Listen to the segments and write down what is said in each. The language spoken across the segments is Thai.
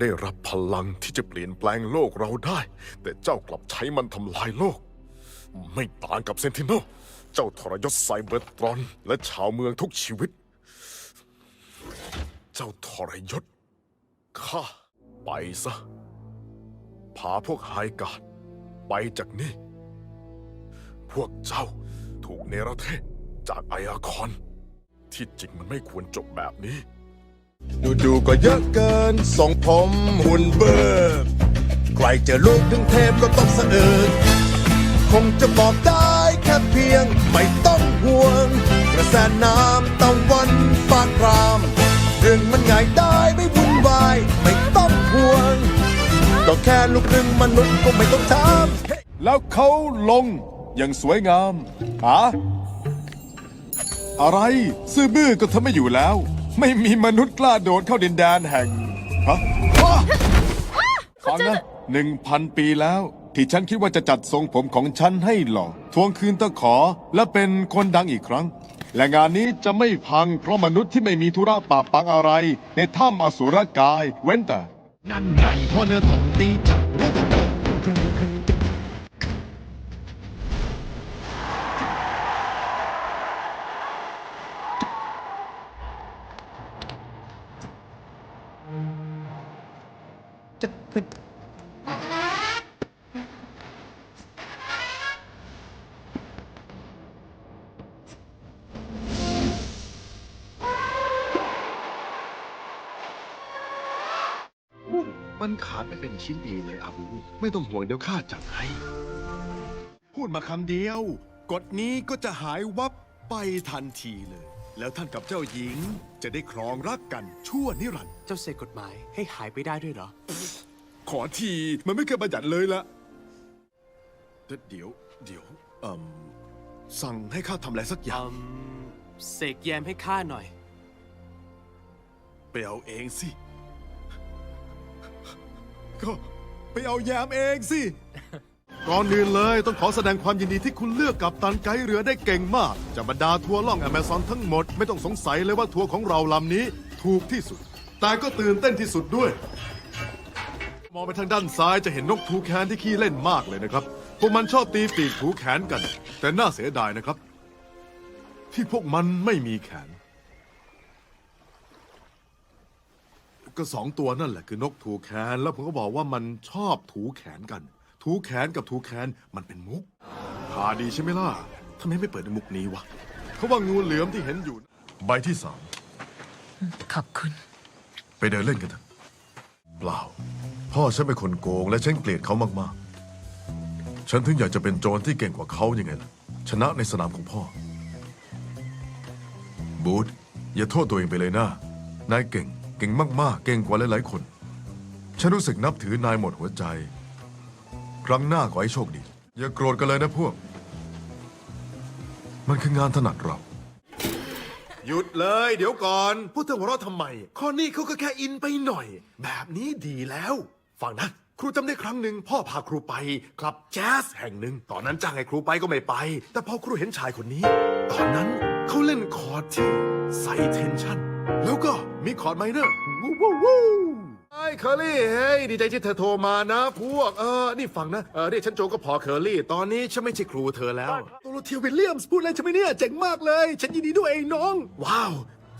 ได้รับพลังที่จะเปลี่ยนแปลงโลกเราได้ แต่เจ้ากลับใช้มันทำลายโลก ไม่ต่างกับเซนติโนเจ้าทรยศไซเบอร์ตรอน และชาวเมืองทุกชีวิต เจ้าทรยศข้าไปซะ พาพวกไฮการ์ดไปจากนี่ พวกเจ้าถูกเนรเทศจากไออาคอน ที่จริงมันไม่ควรจบแบบนี้ ดูดูก็เยอะเกินส่งผมหุ่นเบิกใครเจอลูกถึงเทพก็ต้องสะอึกคงจะบอกได้แค่เพียงไม่ต้องห่วง กระแสน้ำตะวันฟาดราม เรื่องมันง่ายได้ไม่วุ่นวายไม่ต้องห่วง ก็แค่ลูกครึ่งมนุษย์ก็ไม่ต้องถามแล้วเขาลงอย่างสวยงามหาอะไร ซื่อบื้อก็ทำไม่อยู่แล้ว ไม่มีมนุษย์กล้าโดดเข้าดินแดนแห่งฮะว้าฟังนะหนึ่งพันปีแล้ว ที่ฉันคิดว่าจะจัดทรงผมของฉันให้หล่อทวงคืนตะขอและเป็นคนดังอีกครั้ง และงานนี้จะไม่พังเพราะมนุษย์ที่ไม่มีธุระปะปังอะไร ในถ้ำอสุรกายเว้นแต่ นั่นไงพ่อเนื้อของตีจับ จะเป็นมันขาดไม่เป็นชิ้นดีเลยอาบูไม่ต้องห่วงเดี๋ยวข้าจัดให้ พูดมาคำเดียว กฎนี้ก็จะหายวับไปทันทีเลย แล้วท่านกับเจ้าหญิงจะได้ครองรักกันชั่วนิรันดร์ เจ้าเสกกฎหมายให้หายไปได้ด้วยเหรอ ขอที มันไม่เคยบัญญัติเลยละแต่เดี๋ยว เดี๋ยวเอ่มสั่งให้ข้าทำอะไรสักอย่าง อืมเสกแยมให้ข้าหน่อย ไปเอาเองสิ ก็ไปเอาแยมเองสิ ก่อนอื่นเลยต้องขอแสดงความยินดีที่คุณเลือกกับตันไกด์เรือได้เก่งมากจากบรรดาทัวร์ล่องแอมซอนทั้งหมด ไม่ต้องสงสัยเลยว่าทัวร์ของเราลำนี้ถูกที่สุด แต่ก็ตื่นเต้นที่สุดด้วย มองไปทางด้านซ้ายจะเห็นนกถูแขนที่ขี้เล่นมากเลยนะครับ พวกมันชอบตีปีกถูแขนกัน แต่น่าเสียดายนะครับ ที่พวกมันไม่มีแขน ก็สองตัวนั่นแหละคือนกถูแขน แล้วผมก็บอกว่ามันชอบถูแขนกัน ถูแขนกับถูแขนมันเป็นมุกพาดีใช่ไหมล่ะทำไมไม่เปิดมุกนี้วะเขาว่างูเหลือมที่เห็นอยู่ใบที่สามขอบคุณ ไปเดินเล่นกันเถอะเปล่า พ่อฉันเป็นคนโกง และฉันเกลียดเขามากๆ ฉันถึงอยากจะเป็นโจรที่เก่งกว่าเขายังไงล่ะ ชนะในสนามของพ่อ บูธอย่าโทษตัวเองไปเลยนะ นายเก่ง เก่งมากๆ เก่งกว่าหลายๆคน ฉันรู้สึกนับถือนายหมดหัวใจ ครั้งหน้าขอให้โชคดี อย่าโกรธกันเลยนะพวก มันคืองานถนัดเรา หยุดเลยเดี๋ยวก่อน พูดถึงหัวเราะทำไม ข้อนี้เขาก็แค่อินไปหน่อย แบบนี้ดีแล้ว ฟังนะครูจำได้ครั้งหนึ่งพ่อพาครูไปคลับแจ๊สแห่งหนึ่งตอนนั้นจ้างให้ครูไปก็ไม่ไป แต่พอครูเห็นชายคนนี้ ตอนนั้นเขาเล่นคอร์ดที่ใส่เทนชั่น แล้วก็มีคอร์ดไมเนอร์วู้วู้วู้ไอ้เคอรี่เฮ้ยดีใจที่เธอโทรมานะ พวกเออนี่ฟังนะเออเรียกฉันโจก็พอเคอรี่ตอนนี้ฉันไม่ใช่ครูเธอแล้วโดโรเทียวิลเลียมส์พูดอะไรใช่ไหมเนี่ยเจ๋งมากเลย ฉันยินดีด้วยไอ้น้อง ว้าว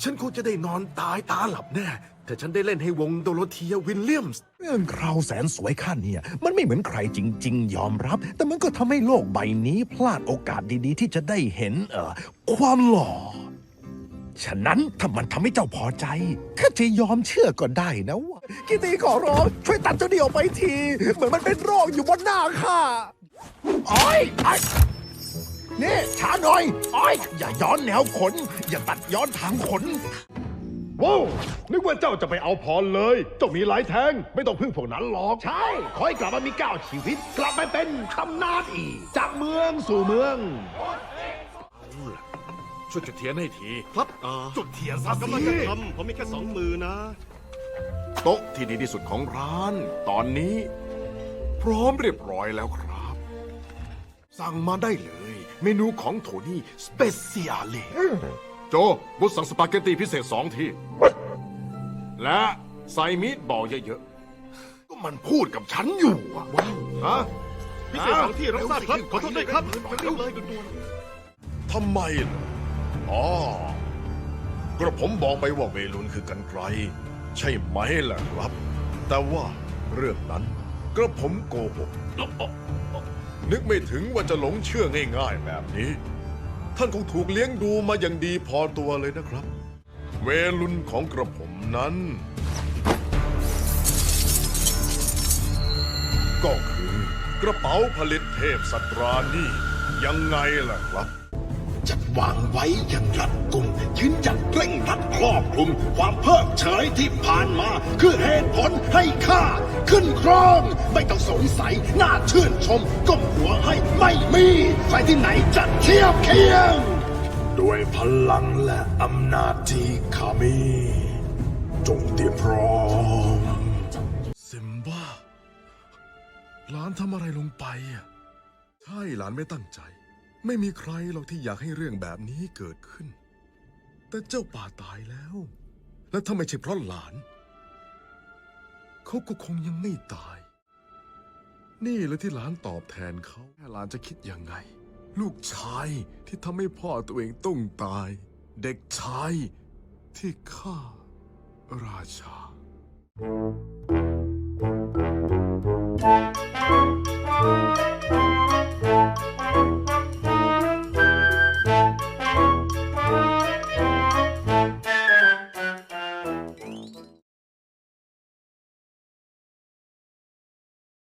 ฉันคงจะได้นอนตายตาหลับแน่ แต่ฉันได้เล่นให้วงโดโรเทียวิลเลียมส์ เรื่องคราวแสนสวยขั้นเนี่ยมันไม่เหมือนใครจริง ๆ ยอมรับ แต่มันก็ทำให้โลกใบนี้พลาดโอกาสดีๆ ที่จะได้เห็นเอ่อความหล่อ ฉะนั้นถ้ามันทำให้เจ้าพอใจข้าจะยอมเชื่อก็ได้นะว่ากิตีขอร้องช่วยตัดเจ้าเดียวไปที เหมือนมันเป็นโรคอยู่บนหน้าข้าโอ้ยไอ้นี่ช้าหน่อยโอ้อยอย่าย้อนแนวขน อย่าตัดย้อนทางขน ว้าวนึกว่าเจ้าจะไปเอาพรเลยเจ้ามีหลายแทง ไม่ต้องพึ่งพวกนั้นหรอก ใช่ ขอให้กลับมามีก้าวชีวิต กลับไปเป็นตำนานอีก จากเมืองสู่เมือง ช่วยจุดเทียนให้ทีครับจุดเทียนซะกำลังจะทำผมมีแค่สองมือนะ โต๊ะที่ดีที่สุดของร้าน ตอนนี้ พร้อมเรียบร้อยแล้วครับ สั่งมาได้เลย เมนูของโทนี่สเปเชียลเลยโจบุษสั่งสปาเกตตีพิเศษสองทีและใส่มีดบอลเยอะมันพูดกับฉันอยู่อะฮะพิเศษสองที่รับทราบครับ ขอโทษด้วยครับเร็วเลยด่วนทำไมล่ะอ๋อกระผมบอกไปว่าเวลุนคือกันไกรใช่ไหมล่ะครับ แต่ว่าเรื่องนั้นกระผมโกหกนึกไม่ถึงว่าจะหลงเชื่อง่ายๆแบบนี้ ท่านคงถูกเลี้ยงดูมาอย่างดีพอตัวเลยนะครับ เวลุนของกระผมนั้น ก็คือกระเป๋าผลิตเทพสตรานี่ยังไงล่ะครับ จัดวางไว้อย่างรัดกุมยืนจัดเร่งรัดครอบคลุม ความเพิกเฉยที่ผ่านมา คือเหตุผลให้ข้าขึ้นครอง ไม่ต้องสงสัยน่าชื่นชมก้มหัวให้ไม่มีใครที่ไหนจะเทียบเคียง ด้วยพลังและอำนาจที่ข้ามีจงเตรียมพร้อมซิมบ้าหลานทำอะไรลงไปอะใช่หลานไม่ตั้งใจ ไม่มีใครหรอกที่อยากให้เรื่องแบบนี้เกิดขึ้น แต่เจ้าป่าตายแล้ว และถ้าไม่ใช่เพราะหลาน เขาก็คงยังไม่ตาย นี่แหละที่หลานตอบแทนเขาแม่หลานจะคิดยังไง ลูกชายที่ทำให้พ่อตัวเองต้องตาย เด็กชายที่ฆ่าราชา